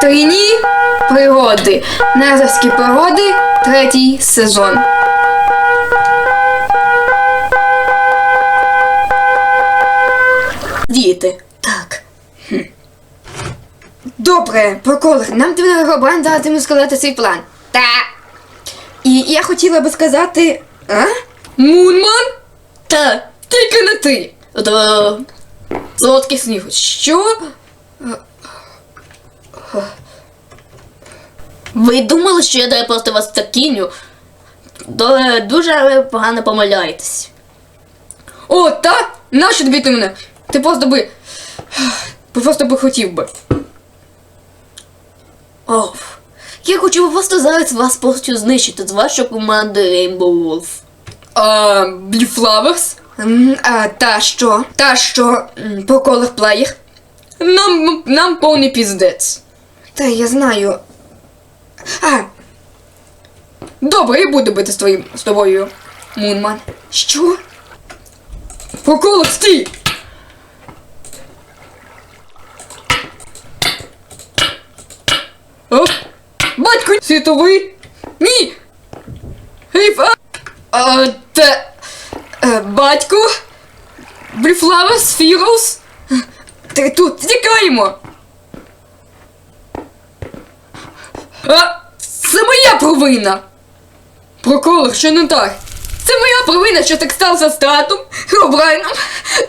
Трійні пригоди. Назарські пригоди, третій сезон. Діти. Так. Добре, проколер, нам треба Робран зараз сказати свій план. Так. І я хотіла би сказати. А? Мунман? Та, тільки не ти. Та, солодкий сніг. Що? Ви думали, що я даю просто вас в кіню? Дуже ви погано помиляєтесь. О, та? Нащо тобі ти мене? Ти просто би. Просто би хотів би. Оф. Я хочу просто зараз вас повністю знищити з вашої команди Rainbow Wolf. А, Бліфлаверс? А, та що? Та що? По колах плеєр? Нам, нам повний піздець. Та я знаю. А. Добре, я буду бити з твоїм з тобою, Мунман. Що? По стій! О! Батько світовий! Ні! Гейфа! А, те... Е, батько? Бліфлавес, Фірос? Ти тут, тікаємо! А, це моя провина! Проколор, що не так? Це моя провина, що так сталося з татом, Робрайном.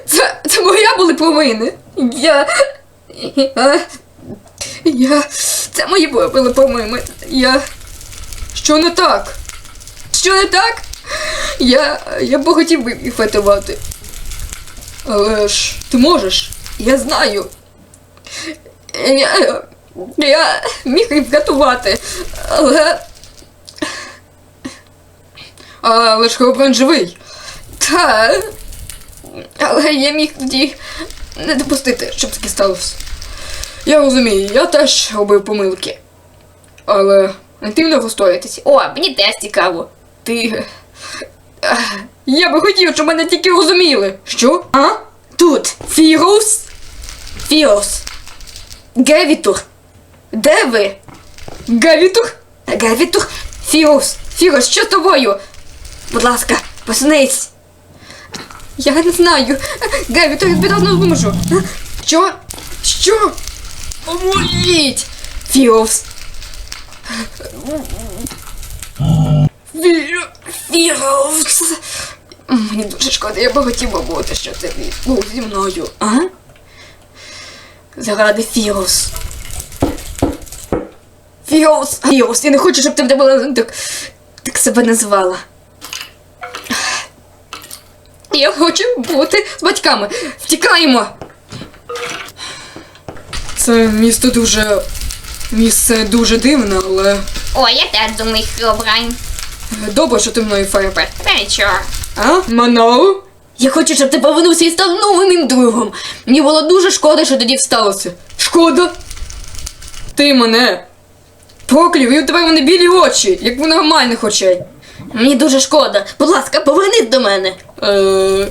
Це, це моя були провини. Я. Я. Я. Це мої були провини. Я. Що не так? Що не так? Я. Я б хотів би їх врятувати. Але ж ти можеш. Я знаю. Я. Я міг їх врятувати. Але. Але ж Хробран живий. Та. Але я міг тоді не допустити, щоб таке сталося. Я розумію, я теж робив помилки. Але не ти не розстоятися. О, мені теж цікаво. Ти. Я би хотів, щоб мене тільки розуміли. Що? А? Тут. Фірус? Фірус. Гевітур. Де ви? Гевітур? Гевітур? Фірус. Фірус, що з тобою? Будь ласка, поснись. Я не знаю. Тобі давно допоможу. Що? Що? Поможіть! Фірус. Вірю, Вірус. Мені дуже шкода, я би хотів би бути, що ти був зі мною, а? Заради Фірус. Фірус! Фірус, я не хочу, щоб ти мене була так, так себе називала. Я хочу бути з батьками. Втікаємо. Це місто дуже. Місце дуже дивне, але. О, я теж думаю, Хробрайн. Добре, що ти мною фарбе. Та нічого. А? Маноу? Я хочу, щоб ти повернувся і став новим другом. Мені було дуже шкода, що тоді сталося? Шкода? Ти мене. Проклів, і у тебе вони білі очі, як у нормальних очей. Мені дуже шкода. Будь ласка, повернись до мене. Е.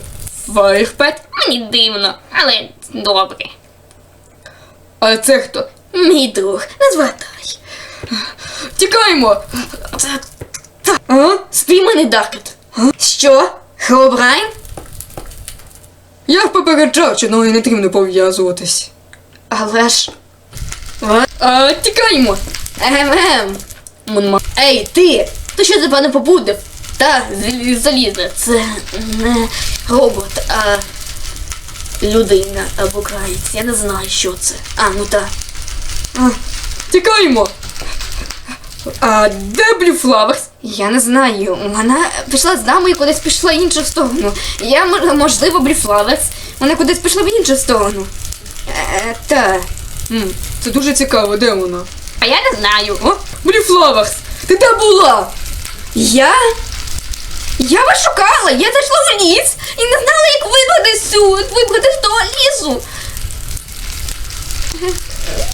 Фаєрпет? Мені дивно, але добре. А це хто? Мій друг, не звертай. Тікаємо! Це А? спійманий Даркет. Що? Хробрайн? Я попереджав, що ноги не потрібно пов'язуватись. Але ж. А, тікаємо! Мунма. Ей, ти! Ти що тебе не побудив? Та, залі- залізне, це не робот, а людина або краєць. Я не знаю, що це. А, ну так. А, тікаємо! А де Блюфлаверс? Я не знаю. Вона пішла з нами і кудись пішла в іншу сторону. Я, можливо, бріфлавець. Вона кудись пішла в іншу сторону. Е, та. Це дуже цікаво, де вона? А я не знаю. О, Блюфлаверс! Ти де була? Я? Я вас шукала, я зайшла в ліс і не знала, як вибрати сюди, вибрати з того лісу.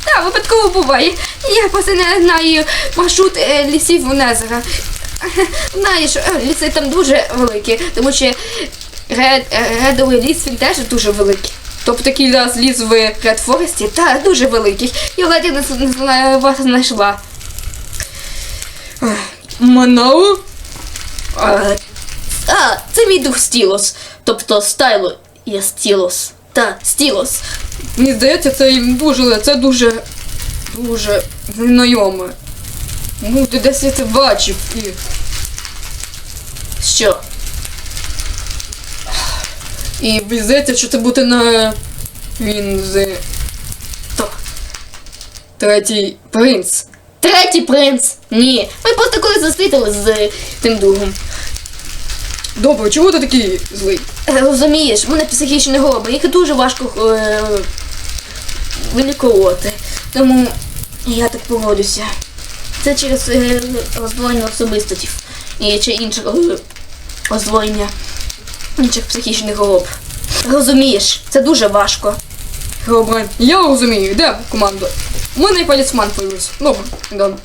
Так, випадково буває. Я просто не знаю маршрут е, лісів у Незера. Знаєш, е, ліси там дуже великі, тому що ред, е, редовий ліс він теж дуже великий. Тобто да, зліз в Ред Форесті, та дуже великий. Я ледь не, вас знайшла. Ех, Манао? А, це мій друг Стілос. Тобто Стайло є Стілос. Та, Стілос. Мені здається, це дуже, це дуже, дуже знайоме. Ну, ти десь я це бачив. Що? І здається, що це буде на. Він з. То. Третій принц. Третій принц. Ні. Ми просто коли зустріли з е, тим другом. Добре, чого ти такий злий? Е, Розумієш, в мене психічні хвороби, їх дуже важко е, вилікувати. Тому я так поводюся. Це через е, роздвоєння особистостів і чи інших е, роздвоєння інших психічних хвороб. Розумієш, це дуже важко. Геобрайн, я розумію, де команда? У мене і полісман появився. Добре, добре.